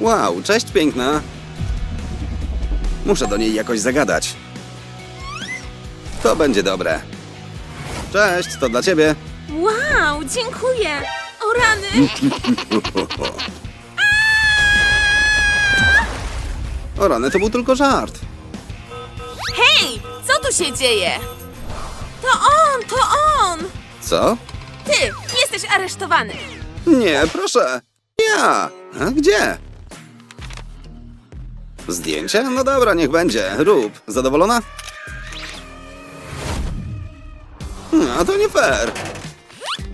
Wow, cześć piękna. Muszę do niej jakoś zagadać. To będzie dobre. Cześć, to dla ciebie. Wow, dziękuję! O rany! O rany, to był tylko żart. Hej! Co tu się dzieje? To on, to on! Co? Ty, jesteś aresztowany! Nie, proszę. Ja. A gdzie? Zdjęcie? No dobra, niech będzie. Rób. Zadowolona? No, to nie fair.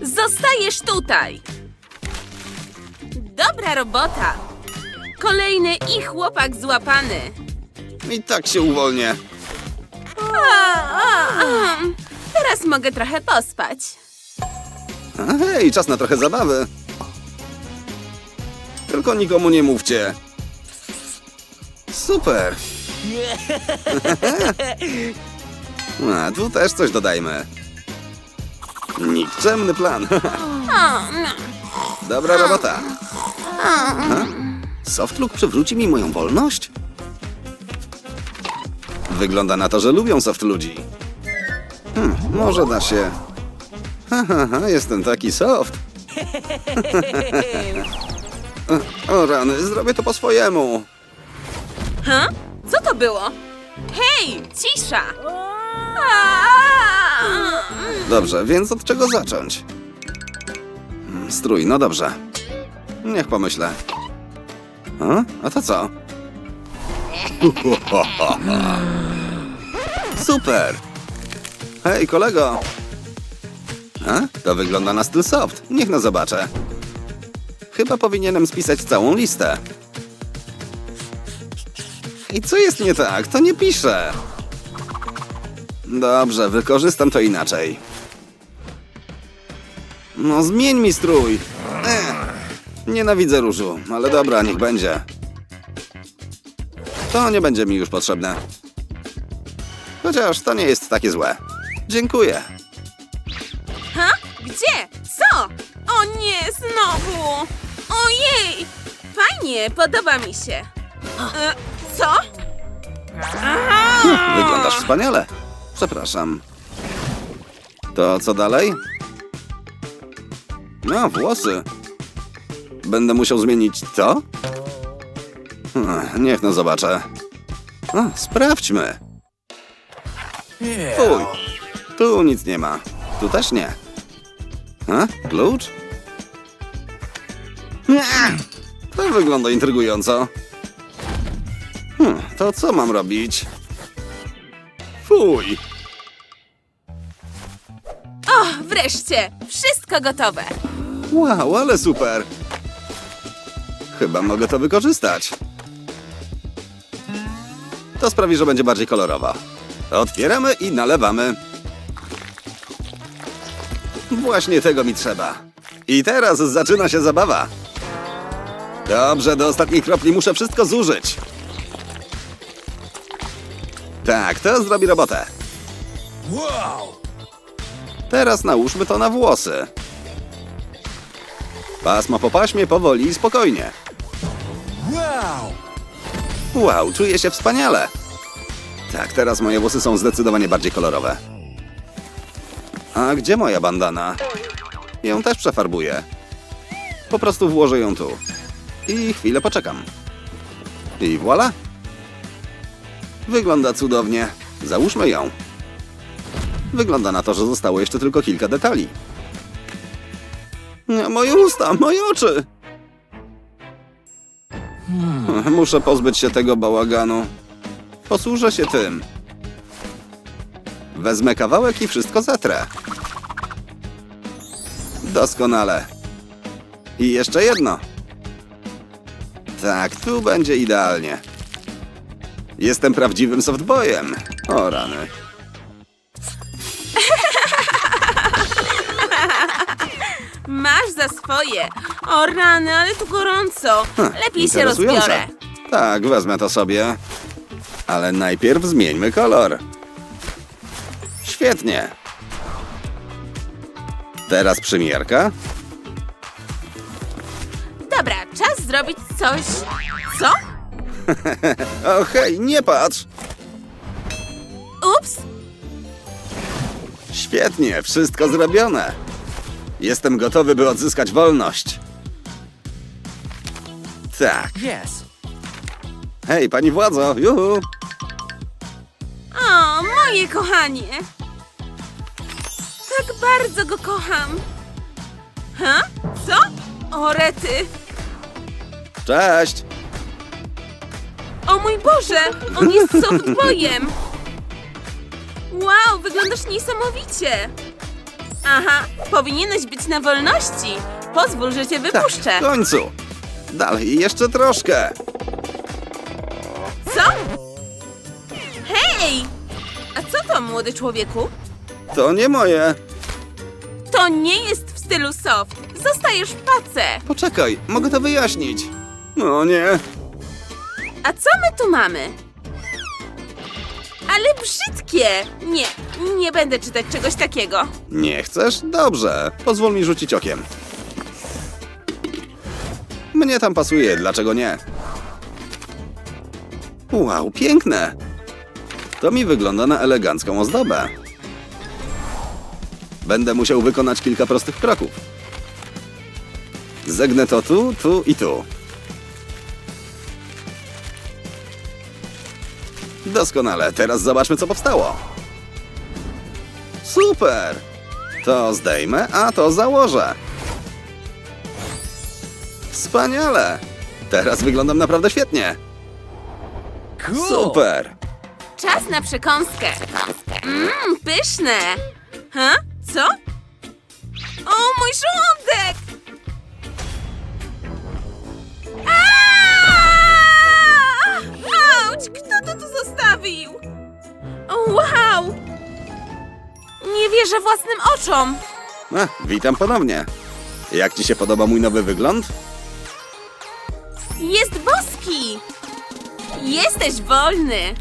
Zostajesz tutaj! Dobra robota! Kolejny i chłopak złapany! I tak się uwolnię. A, a, a. Teraz mogę trochę pospać. A hej, czas na trochę zabawy. Tylko nikomu nie mówcie. Super. A, tu też coś dodajmy. Nikczemny plan. Dobra robota. A? Softlook przywróci mi moją wolność? Wygląda na to, że lubią soft ludzi. Hmm, może da się. Ha, ha, ha, jestem taki soft. O rany, zrobię to po swojemu. Ha? Co to było? Hej, cisza! Dobrze, więc od czego zacząć? Hmm, Strój, no dobrze. Niech pomyślę. A, A to co? Super! Hej, kolego! A? To wygląda na styl soft. Niech no zobaczę. Chyba powinienem spisać całą listę. I co jest nie tak? To nie pisze. Dobrze, wykorzystam to inaczej. No zmień mi strój. Ech, nienawidzę różu, ale dobra, niech będzie. To nie będzie mi już potrzebne. Chociaż to nie jest takie złe. Dziękuję. Ha? Gdzie? Co? O nie, znowu! Ojej! Fajnie, podoba mi się. E, co? Aha! Wyglądasz wspaniale. Przepraszam. To co dalej? No, włosy. Będę musiał zmienić to? Ech, Niech no zobaczę. O, sprawdźmy. Fuj. Tu nic nie ma. Tu też nie. A? Klucz? To wygląda intrygująco. Hmm, to co mam robić? Fuj! O, wreszcie! Wszystko gotowe! Wow, ale super! Chyba mogę to wykorzystać. To sprawi, że będzie bardziej kolorowo. Otwieramy i nalewamy. Właśnie tego mi trzeba. I teraz zaczyna się zabawa. Dobrze, do ostatniej kropli muszę wszystko zużyć. Tak, to zrobi robotę. Wow! Teraz nałóżmy to na włosy. Pasmo po paśmie, powoli i spokojnie. Wow! Wow, czuję się wspaniale. Tak, teraz moje włosy są zdecydowanie bardziej kolorowe. A gdzie moja bandana? Ją też przefarbuję. Po prostu włożę ją tu. I chwilę poczekam. I voilà. Wygląda cudownie. Załóżmy ją. Wygląda na to, że zostało jeszcze tylko kilka detali. Moje usta, moje oczy! Muszę pozbyć się tego bałaganu. Posłużę się tym. Wezmę kawałek i wszystko zetrę. Doskonale. I jeszcze jedno. Tak, tu będzie idealnie. Jestem prawdziwym softboyem. O rany. Masz za swoje! O rany, ale tu gorąco! Lepiej się interesujące. rozbiorę. Tak, wezmę to sobie. Ale najpierw zmieńmy kolor. Świetnie. Teraz przymierka. Zrobić coś... Co? O hej, nie patrz! Ups! Świetnie, wszystko zrobione. Jestem gotowy, by odzyskać wolność. Tak. Yes. Hej, pani władzo, juhu! O, moje kochanie! Tak bardzo go kocham! Ha? Co? O, rety! Cześć! O mój Boże! On jest softboyem! Wow, wyglądasz niesamowicie! Aha, powinieneś być na wolności! Pozwól, że cię Tak, wypuszczę! w końcu! Dalej, jeszcze troszkę! Co? Hej! A co to, młody człowieku? To nie moje! To nie jest w stylu soft! Zostajesz w pace! Poczekaj, mogę to wyjaśnić. No nie. A co my tu mamy? Ale brzydkie! Nie, nie będę czytać czegoś takiego. Nie chcesz? Dobrze. Pozwól mi rzucić okiem. Mnie tam pasuje, dlaczego nie? Wow, piękne! To mi wygląda na elegancką ozdobę. Będę musiał wykonać kilka prostych kroków. Zegnę to tu, tu i tu. Doskonale, teraz zobaczmy co powstało. Super! To zdejmę, a to założę. Wspaniale! Teraz wyglądam naprawdę świetnie. Cool. Super! Czas na przekąskę. Mmm, pyszne! Ha? Co? O, mój żołądek! Kto to tu zostawił? Wow! Nie wierzę własnym oczom! A, witam ponownie. Jak ci się podoba mój nowy wygląd? Jest boski! Jesteś wolny!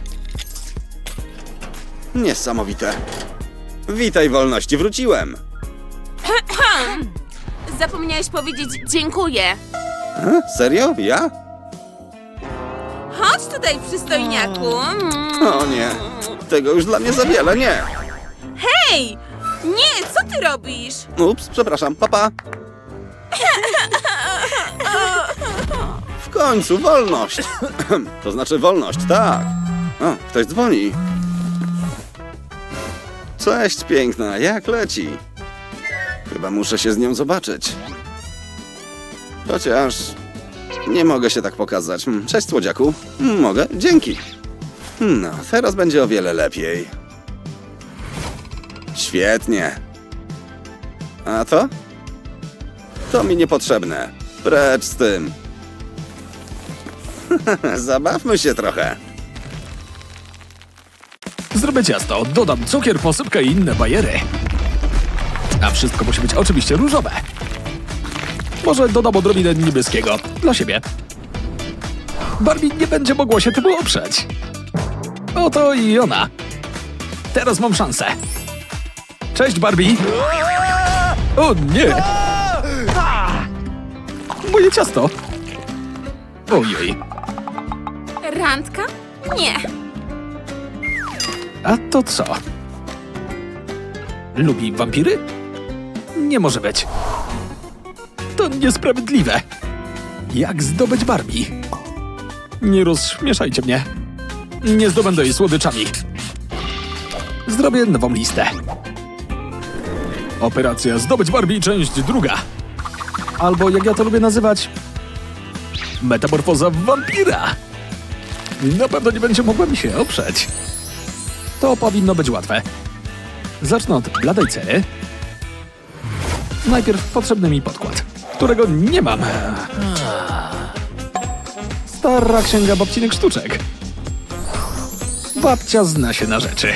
Niesamowite. Witaj wolności, wróciłem. Zapomniałeś powiedzieć dziękuję. A, serio? Ja? Chodź tutaj, przystojniaku. O nie. Tego już dla mnie za wiele, nie. Hej! Nie, co ty robisz? Ups, przepraszam, papa. W końcu wolność. To znaczy wolność, tak. O, ktoś dzwoni. Cześć, piękna, jak leci? Chyba muszę się z nią zobaczyć. Chociaż nie mogę się tak pokazać. Hmm, Cześć, słodziaku. Hmm, Mogę? Dzięki. No, teraz będzie o wiele lepiej. Świetnie. A to? To mi niepotrzebne. Precz z tym. Zabawmy się trochę. Zrobię ciasto, dodam cukier, posypkę i inne bajery. A wszystko musi być oczywiście różowe. Może dodam odrobinę niebieskiego. Dla siebie. Barbie nie będzie mogła się tym oprzeć. Oto i ona. Teraz mam szansę. Cześć, Barbie. O nie! Moje ciasto. Ojej. Randka? Nie. A to co? Lubi wampiry? Nie może być. To niesprawiedliwe. Jak zdobyć Barbie? Nie rozśmieszajcie mnie. Nie zdobędę jej słodyczami. Zrobię nową listę. Operacja Zdobyć Barbie, część druga. Albo jak ja to lubię nazywać... Metamorfoza wampira. Na pewno nie będzie mogła mi się oprzeć. To powinno być łatwe. Zacznę od bladej cery. Najpierw potrzebny mi podkład, którego nie mam. Stara księga babcinych sztuczek. Babcia zna się na rzeczy.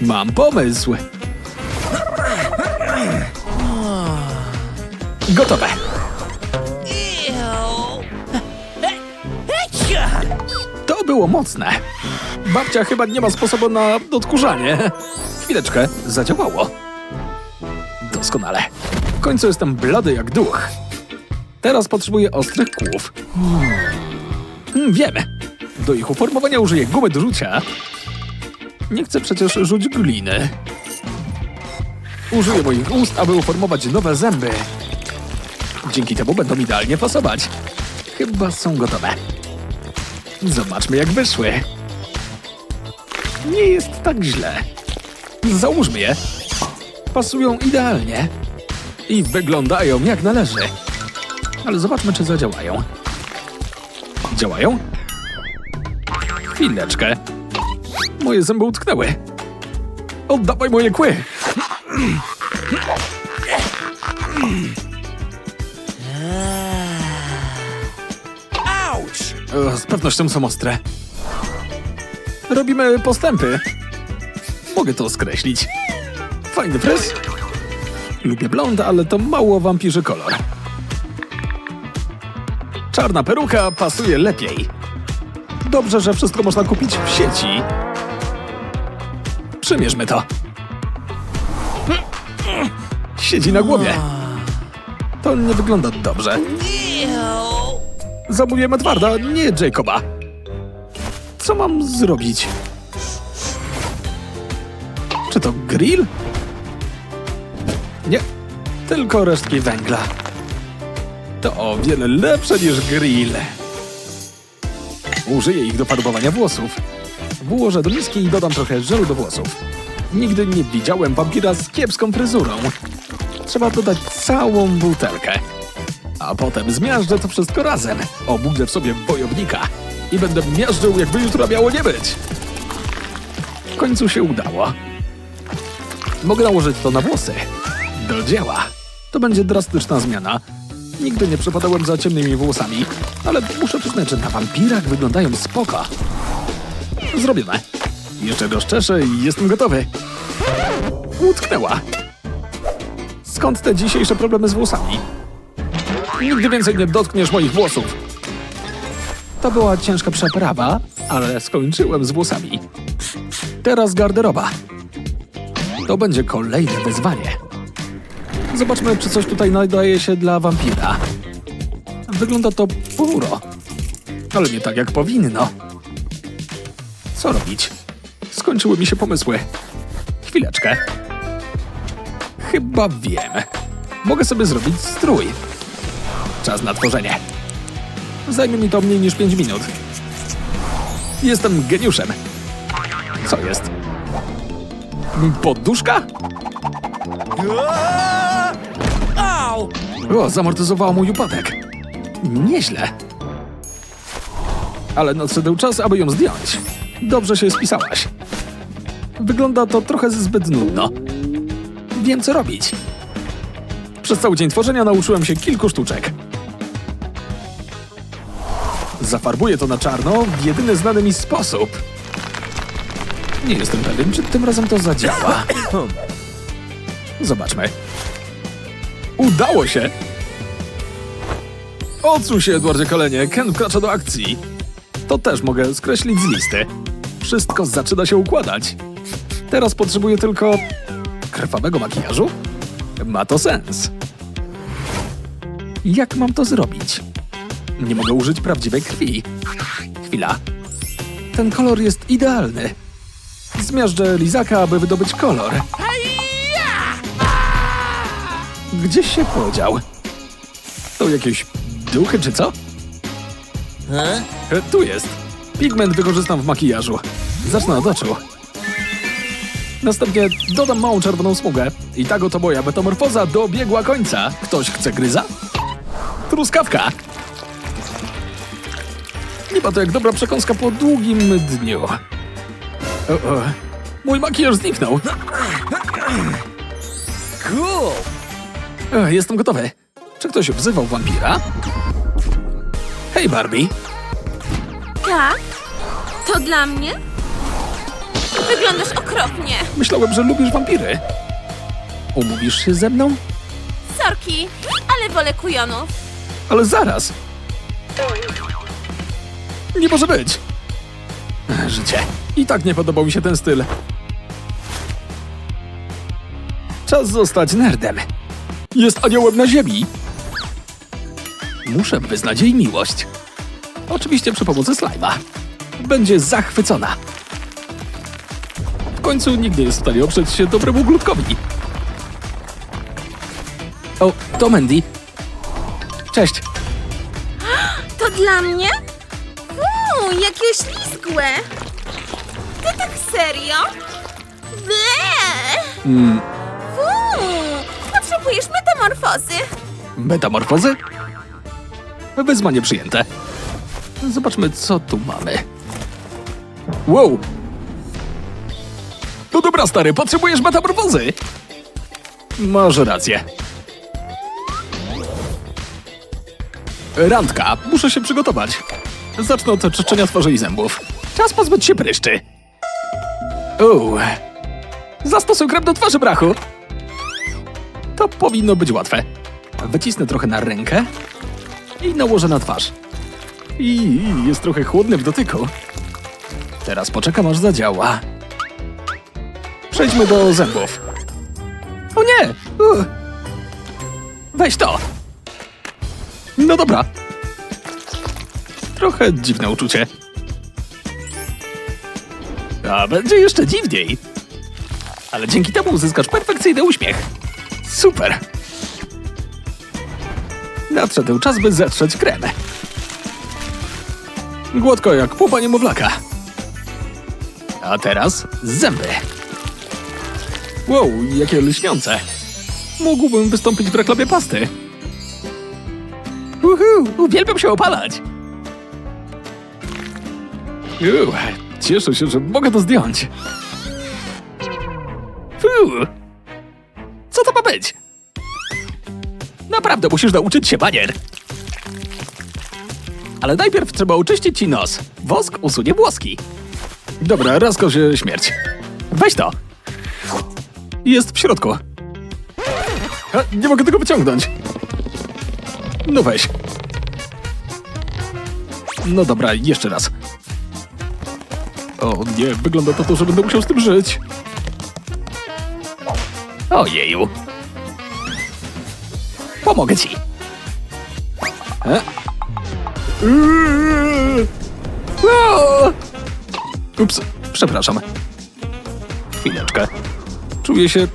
Mam pomysł. Gotowe. To było mocne. Babcia chyba nie ma sposobu na odkurzanie. Chwileczkę, zadziałało. Doskonale. W końcu jestem blady jak duch. Teraz potrzebuję ostrych kłów. Hmm, wiem. Do ich uformowania użyję gumy do rzucia. Nie chcę przecież rzuć gliny. Użyję moich ust, aby uformować nowe zęby. Dzięki temu będą idealnie pasować. Chyba są gotowe. Zobaczmy, jak wyszły. Nie jest tak źle. Załóżmy je. Pasują idealnie. I wyglądają jak należy. Ale zobaczmy, czy zadziałają. Działają? Chwileczkę. Moje zęby utknęły. Oddawaj moje kły! Auć! O, z pewnością są ostre. Robimy postępy. Mogę to skreślić. Fajny fryz. Lubię blond, ale to mało wampirzy kolor. Czarna peruka pasuje lepiej. Dobrze, że wszystko można kupić w sieci. Przymierzmy to. Siedzi na głowie. To nie wygląda dobrze. Zamówiłem Edwarda, nie Jacoba. Co mam zrobić? Czy to grill? Nie, tylko resztki węgla. To o wiele lepsze niż grill. Użyję ich do farbowania włosów. Włożę do miski i dodam trochę żelu do włosów. Nigdy nie widziałem wampira z kiepską fryzurą. Trzeba dodać całą butelkę. A potem zmiażdżę to wszystko razem. Obudzę w sobie wojownika. I będę miażdżył, jakby jutro miało nie być. W końcu się udało. Mogę nałożyć to na włosy. Do dzieła. To będzie drastyczna zmiana. Nigdy nie przepadałem za ciemnymi włosami, ale muszę przyznać, że na wampirach wyglądają spoko. Zrobione. Jeszcze rozczeszę i jestem gotowy. Utknęła. Skąd te dzisiejsze problemy z włosami? Nigdy więcej nie dotkniesz moich włosów. To była ciężka przeprawa, ale skończyłem z włosami. Teraz garderoba. To będzie kolejne wyzwanie. Zobaczmy, czy coś tutaj nadaje się dla wampira. Wygląda to puro, ale nie tak jak powinno. Co robić? Skończyły mi się pomysły. Chwileczkę. Chyba wiem. Mogę sobie zrobić strój. Czas na tworzenie. Zajmie mi to mniej niż 5 minut. Jestem geniuszem. Co jest? Poduszka? O, zamortyzowała mój upadek. Nieźle. Ale nadszedł czas, aby ją zdjąć. Dobrze się spisałaś. Wygląda to trochę zbyt nudno. Wiem, co robić. Przez cały dzień tworzenia nauczyłem się kilku sztuczek. Zafarbuję to na czarno w jedyny znany mi sposób. Nie jestem pewien, czy tym razem to zadziała. Zobaczmy. Udało się! Odsuń się, Edwardzie Kolenie, Ken wkracza do akcji. To też mogę skreślić z listy. Wszystko zaczyna się układać. Teraz potrzebuję tylko... krwawego makijażu? Ma to sens. Jak mam to zrobić? Nie mogę użyć prawdziwej krwi. Chwila. Ten kolor jest idealny. Zmiażdżę lizaka, aby wydobyć kolor. Gdzieś się podział. To jakieś duchy czy co? E, tu jest. Pigment wykorzystam w makijażu. Zacznę od oczu. Następnie dodam małą czerwoną smugę. I tak oto moja metamorfoza dobiegła końca. Ktoś chce gryza? Truskawka! Chyba to jak dobra przekąska po długim dniu. O, o. Mój makijaż zniknął. Cool! E, Jestem gotowy. Czy ktoś wzywał wampira? Hej, Barbie. Tak? To dla mnie? Wyglądasz okropnie. Myślałem, że lubisz wampiry. Umówisz się ze mną? Sorki, ale wolę kujonów. Ale zaraz. Nie może być. Życie. I tak nie podobał mi się ten styl. Czas zostać nerdem. Jest aniołem na ziemi. Muszę wyznać jej miłość. Oczywiście przy pomocy slajma. Będzie zachwycona. W końcu nie jest w stanie oprzeć się dobremu glutkowi. O, to Mandy. Cześć. To dla mnie? Uuu, jakie ślizgłe! Ty tak serio? Ble! Mm, potrzebujesz metamorfozy. metamorfozy? Wyzwanie przyjęte. Zobaczmy, co tu mamy. Wow! No dobra, stary, potrzebujesz metamorfozy! Masz rację. Randka, muszę się przygotować. Zacznę od czyszczenia twarzy i zębów. Czas pozbyć się pryszczy. Uuu. Zastosuj krem do twarzy, brachu. To powinno być łatwe. Wycisnę trochę na rękę i nałożę na twarz. I jest trochę chłodny w dotyku. Teraz poczekam aż zadziała. Przejdźmy do zębów. O nie! Uh. Weź to! No dobra. Trochę dziwne uczucie. A będzie jeszcze dziwniej. Ale dzięki temu uzyskasz perfekcyjny uśmiech. Super! Nadszedł czas, by zetrzeć krem. Gładko jak pupa niemowlaka. A teraz zęby. Wow, jakie lśniące. Mógłbym wystąpić w reklamie pasty. Uhu, uwielbiam się opalać. Uuu, cieszę się, że mogę to zdjąć. Fuh. Co to ma być? Naprawdę musisz nauczyć się banier. Ale najpierw trzeba oczyścić ci nos. Wosk usunie włoski. Dobra, razko się śmierć. Weź to. Jest w środku. A, nie mogę tego wyciągnąć. No weź. No dobra, jeszcze raz. O nie, wygląda to to, że będę musiał z tym żyć. Ojeju. Pomogę ci. E? Ups, przepraszam. Chwileczkę. Czuję się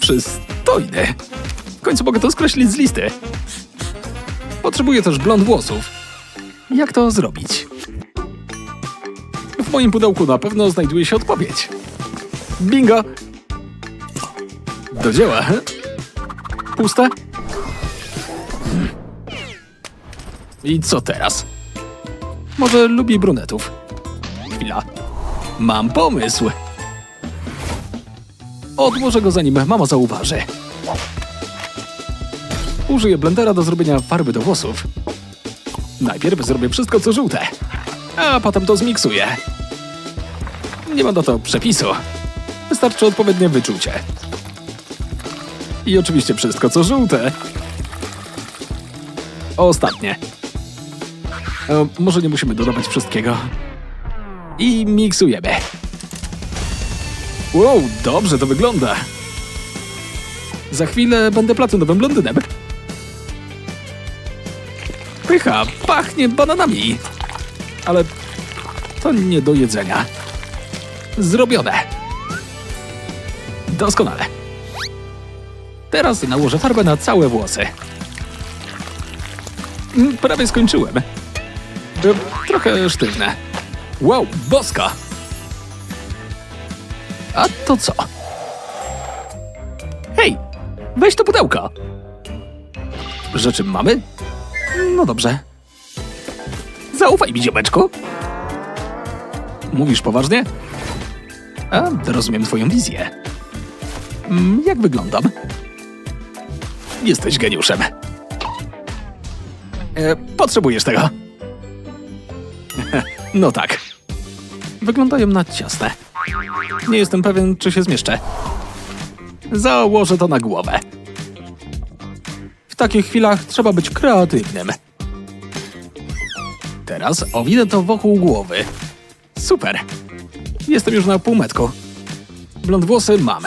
przystojny. W końcu mogę to skreślić z listy. Potrzebuję też blond włosów. Jak to zrobić? Moim pudełku na pewno znajduje się odpowiedź. Bingo! Do dzieła. Puste? Hmm. I co teraz? Może lubi brunetów? Chwila. Mam pomysł. Odłożę go zanim mama zauważy. Użyję blendera do zrobienia farby do włosów. Najpierw zrobię wszystko co żółte, a potem to zmiksuję. Nie ma na to przepisu. Wystarczy odpowiednie wyczucie. I oczywiście wszystko co żółte. Ostatnie. E, może nie musimy dodawać wszystkiego. I miksujemy. Wow, dobrze to wygląda. Za chwilę będę platynowym blondynem. Pycha, pachnie bananami. Ale to nie do jedzenia. Zrobione. Doskonale. Teraz nałożę farbę na całe włosy. Mm, Prawie skończyłem. Trochę sztywne. Wow, boska! A to co? Hej, weź to pudełko. Rzeczy mamy? No dobrze. Zaufaj mi, ziomeczku. Mówisz poważnie? A, rozumiem twoją wizję. Mm, Jak wyglądam? Jesteś geniuszem. E, potrzebujesz tego. no tak. Wyglądają na ciasne. Nie jestem pewien, czy się zmieszczę. Założę to na głowę. W takich chwilach trzeba być kreatywnym. Teraz owinę to wokół głowy. Super. Jestem już na półmetku. Blond włosy mam.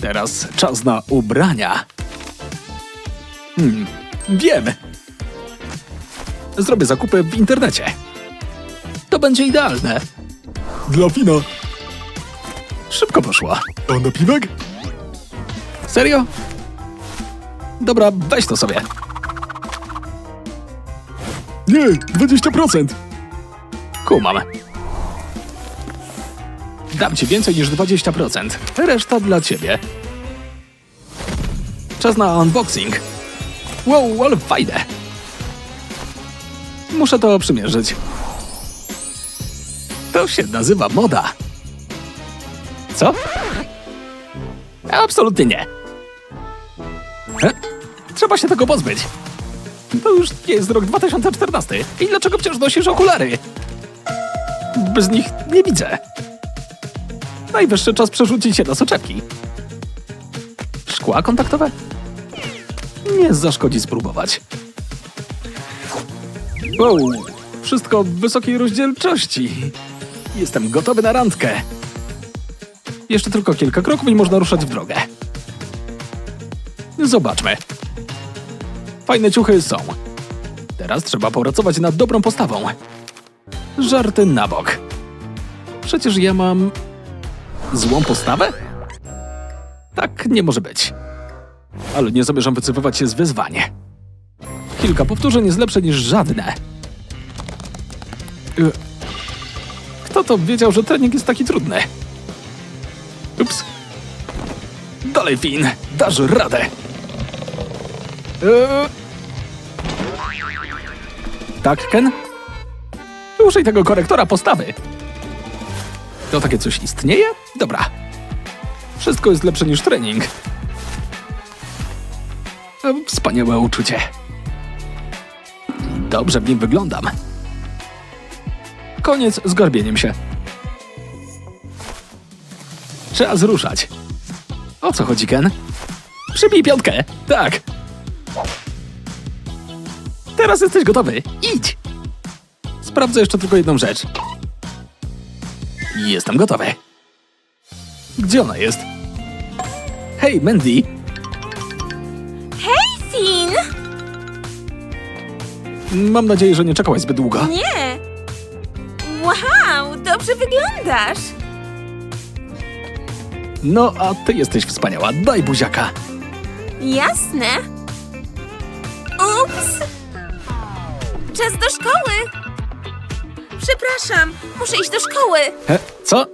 Teraz czas na ubrania. Hmm, wiem. Zrobię zakupy w internecie. To będzie idealne. Dla Fina. Szybko poszła. To na piwek? Serio? Dobra, weź to sobie. Nie, 20%. Kumam. Dam ci więcej niż 20%. Reszta dla ciebie. Czas na unboxing. Wow, ale fajne. Muszę to przymierzyć. To się nazywa moda. Co? Absolutnie nie. He? Trzeba się tego pozbyć. To już jest rok 2014. I dlaczego wciąż nosisz okulary? Bez nich nie widzę. Najwyższy czas przerzucić się na soczewki. Szkła kontaktowe? Nie zaszkodzi spróbować. Wow, wszystko w wysokiej rozdzielczości. Jestem gotowy na randkę. Jeszcze tylko kilka kroków i można ruszać w drogę. Zobaczmy. Fajne ciuchy są. Teraz trzeba popracować nad dobrą postawą. Żarty na bok. Przecież ja mam złą postawę? Tak nie może być. Ale nie zamierzam wycofywać się z wyzwań. Kilka powtórzeń jest lepsze niż żadne. Y, Kto to wiedział, że trening jest taki trudny? Ups. Dalej, Finn, dasz radę. Eee. Tak, Ken? Użyj tego korektora postawy. To takie coś istnieje? Dobra. Wszystko jest lepsze niż trening. Wspaniałe uczucie. Dobrze w nim wyglądam. Koniec z garbieniem się. Czas ruszać. O co chodzi, Ken? Przybij piątkę. Tak. Teraz jesteś gotowy. Idź. Sprawdzę jeszcze tylko jedną rzecz. Jestem gotowy. Gdzie ona jest? Hej, Mandy. Hej, Finn! Mam nadzieję, że nie czekałaś zbyt długo. Nie! Wow, dobrze wyglądasz! No, a ty jesteś wspaniała. Daj buziaka. Jasne. Ups! Czas do szkoły! Przepraszam, muszę iść do szkoły. He, co?